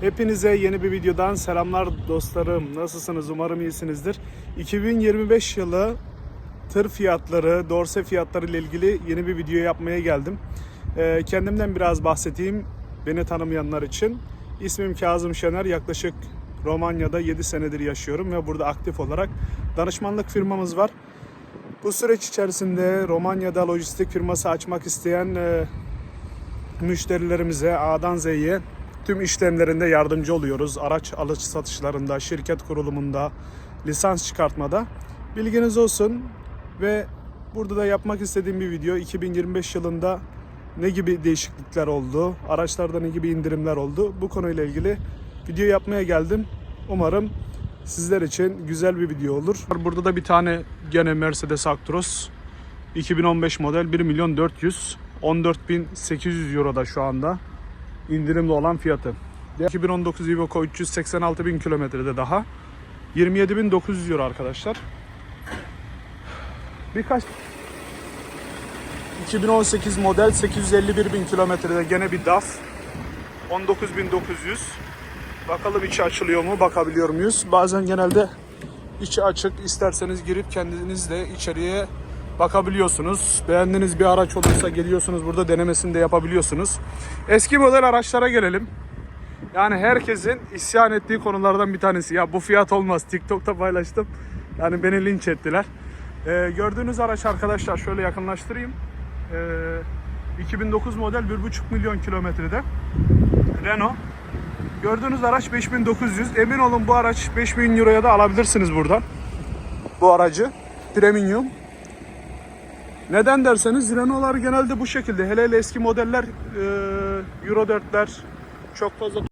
Hepinize yeni bir videodan selamlar dostlarım. Nasılsınız? Umarım iyisinizdir. 2025 yılı tır fiyatları, dorse fiyatları ile ilgili yeni bir video yapmaya geldim. Ee, kendimden biraz bahsedeyim beni tanımayanlar için. İsmim Kazım Şener. Yaklaşık Romanya'da 7 senedir yaşıyorum ve burada aktif olarak danışmanlık firmamız var. Bu süreç içerisinde Romanya'da lojistik firması açmak isteyen e, müşterilerimize A'dan Z'ye tüm işlemlerinde yardımcı oluyoruz. Araç alış satışlarında, şirket kurulumunda, lisans çıkartmada. Bilginiz olsun ve burada da yapmak istediğim bir video 2025 yılında ne gibi değişiklikler oldu, araçlarda ne gibi indirimler oldu bu konuyla ilgili video yapmaya geldim. Umarım sizler için güzel bir video olur. Burada da bir tane gene Mercedes Actros 2015 model 1 milyon 400 14.800 euro da şu anda indirimli olan fiyatı. 2019 Iveco 386 bin kilometrede daha 27.900 euro arkadaşlar. Birkaç 2018 model 851 bin kilometrede gene bir DAF 19.900 Bakalım içi açılıyor mu bakabiliyor muyuz? Bazen genelde içi açık isterseniz girip kendiniz de içeriye bakabiliyorsunuz. Beğendiğiniz bir araç olursa geliyorsunuz burada denemesini de yapabiliyorsunuz. Eski model araçlara gelelim. Yani herkesin isyan ettiği konulardan bir tanesi. Ya bu fiyat olmaz. TikTok'ta paylaştım. Yani beni linç ettiler. Ee, gördüğünüz araç arkadaşlar şöyle yakınlaştırayım. Ee, 2009 model 1,5 milyon kilometrede. Renault. Gördüğünüz araç 5900. Emin olun bu araç 5000 euroya da alabilirsiniz buradan. Bu aracı. Premium. Neden derseniz Renault'lar genelde bu şekilde. Hele hele eski modeller e, Euro 4'ler çok fazla